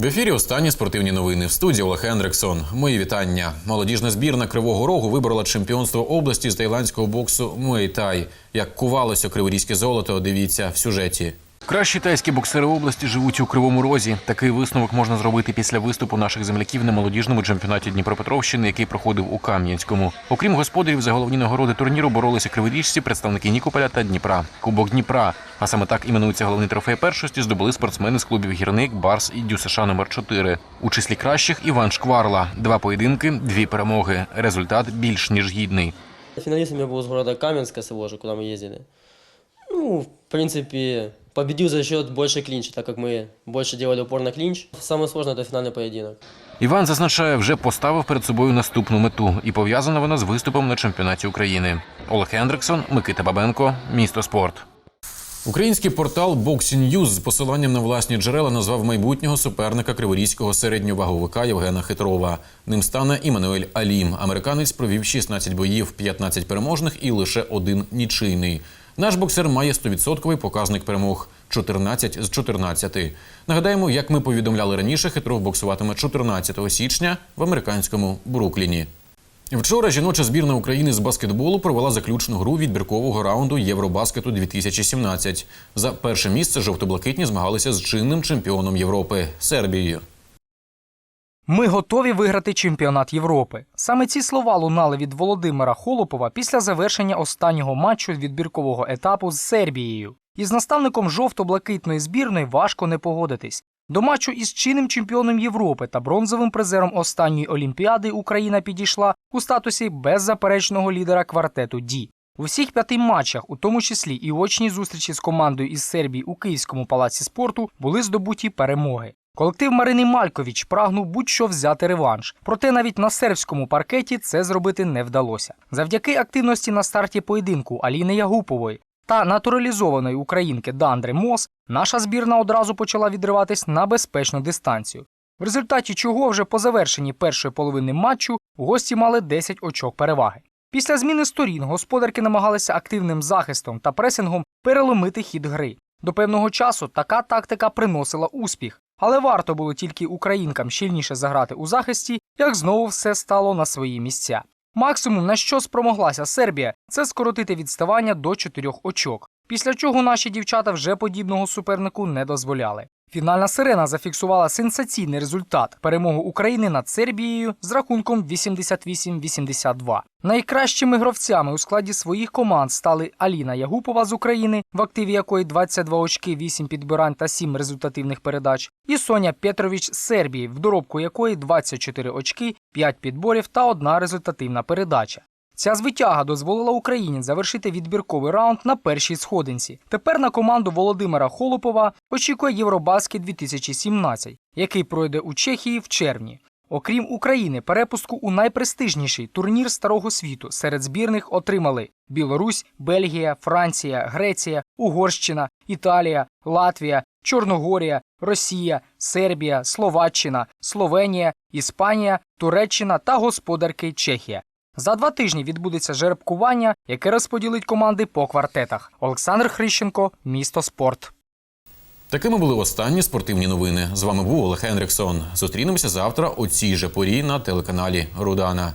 В ефірі останні спортивні новини в студії Олег Ендриксон. Мої вітання. Молодіжна збірна Кривого Рогу виборола чемпіонство області з тайландського боксу Муейтай. Як кувалося криворізьке золото, дивіться в сюжеті. Кращі тайські боксери області живуть у Кривому Розі. Такий висновок можна зробити після виступу наших земляків на молодіжному чемпіонаті Дніпропетровщини, який проходив у Кам'янському. Окрім господарів, за головні нагороди турніру боролися криворіжці, представники Нікополя та Дніпра. Кубок Дніпра. А саме так іменується головний трофей першості. Здобули спортсмени з клубів Гірник, Барс і Дю США номер 4 У числі кращих Іван Шкварла. Два поєдинки, дві перемоги. Результат більш ніж гідний. Финалистом я был из города Каменска, с его же, куда мы ездили. Ну, в принципе, победил за счет больше клинча, так как мы больше делали упор на клинч. Самое сложное – это финальный поединок. Іван зазначає, вже поставив перед собою наступну мету, і пов'язана вона з виступом на чемпіонаті України. Олег Хендриксон, Микита Бабенко, місто спорт. Український портал Boxing News з посиланням на власні джерела назвав майбутнього суперника криворізького середньоваговика Євгена Хитрова. Ним стане Іммануель Алім. Американець провів 16 боїв, 15 переможних і лише один нічийний. Наш боксер має 100% показник перемог 14 з 14. Нагадаємо, як ми повідомляли раніше, Хитров боксуватиме 14 січня в американському Брукліні. Вчора жіноча збірна України з баскетболу провела заключну гру відбіркового раунду Євробаскету 2017. За перше місце жовто-блакитні змагалися з чинним чемпіоном Європи Сербією. Ми готові виграти чемпіонат Європи. Саме ці слова лунали від Володимира Холопова після завершення останнього матчу відбіркового етапу з Сербією. Із наставником жовто-блакитної збірної важко не погодитись. До матчу із чинним чемпіоном Європи та бронзовим призером останньої олімпіади Україна підійшла у статусі беззаперечного лідера квартету Ді. У всіх п'яти матчах, у тому числі і очні зустрічі з командою із Сербії у Київському палаці спорту, були здобуті перемоги. Колектив Марини Мальковіч прагнув будь-що взяти реванш, проте навіть на сербському паркеті це зробити не вдалося. Завдяки активності на старті поєдинку Аліни Ягупової та натуралізованої українки Дандри Мос, наша збірна одразу почала відриватись на безпечну дистанцію. В результаті чого вже по завершенні першої половини матчу гості мали 10 очок переваги. Після зміни сторін господарки намагалися активним захистом та пресингом переломити хід гри. До певного часу така тактика приносила успіх, але варто було тільки українкам щільніше заграти у захисті, як знову все стало на свої місця. Максимум, на що спромоглася Сербія, це скоротити відставання до чотирьох очок, після чого наші дівчата вже подібного супернику не дозволяли. Фінальна сирена зафіксувала сенсаційний результат перемогу України над Сербією з рахунком 88-82. Найкращими гравцями у складі своїх команд стали Аліна Ягупова з України, в активі якої 22 очки, 8 підбирань та 7 результативних передач, і Соня Петрович з Сербії, в доробку якої 24 очки, 5 підборів та 1 результативна передача. Ця звитяга дозволила Україні завершити відбірковий раунд на першій сходинці. Тепер на команду Володимира Холопова очікує Євробаскет 2017, який пройде у Чехії в червні. Окрім України, перепустку у найпрестижніший турнір старого світу серед збірних отримали Білорусь, Бельгія, Франція, Греція, Угорщина, Італія, Латвія, Чорногорія, Росія, Сербія, Словаччина, Словенія, Іспанія, Туреччина та господарки Чехія. За два тижні відбудеться жеребкування, яке розподілить команди по квартетах. Олександр Хрищенко, місто спорт. Такими були останні спортивні новини. З вами був Олег Ендриксон. Зустрінемося завтра о цій же порі на телеканалі Рудана.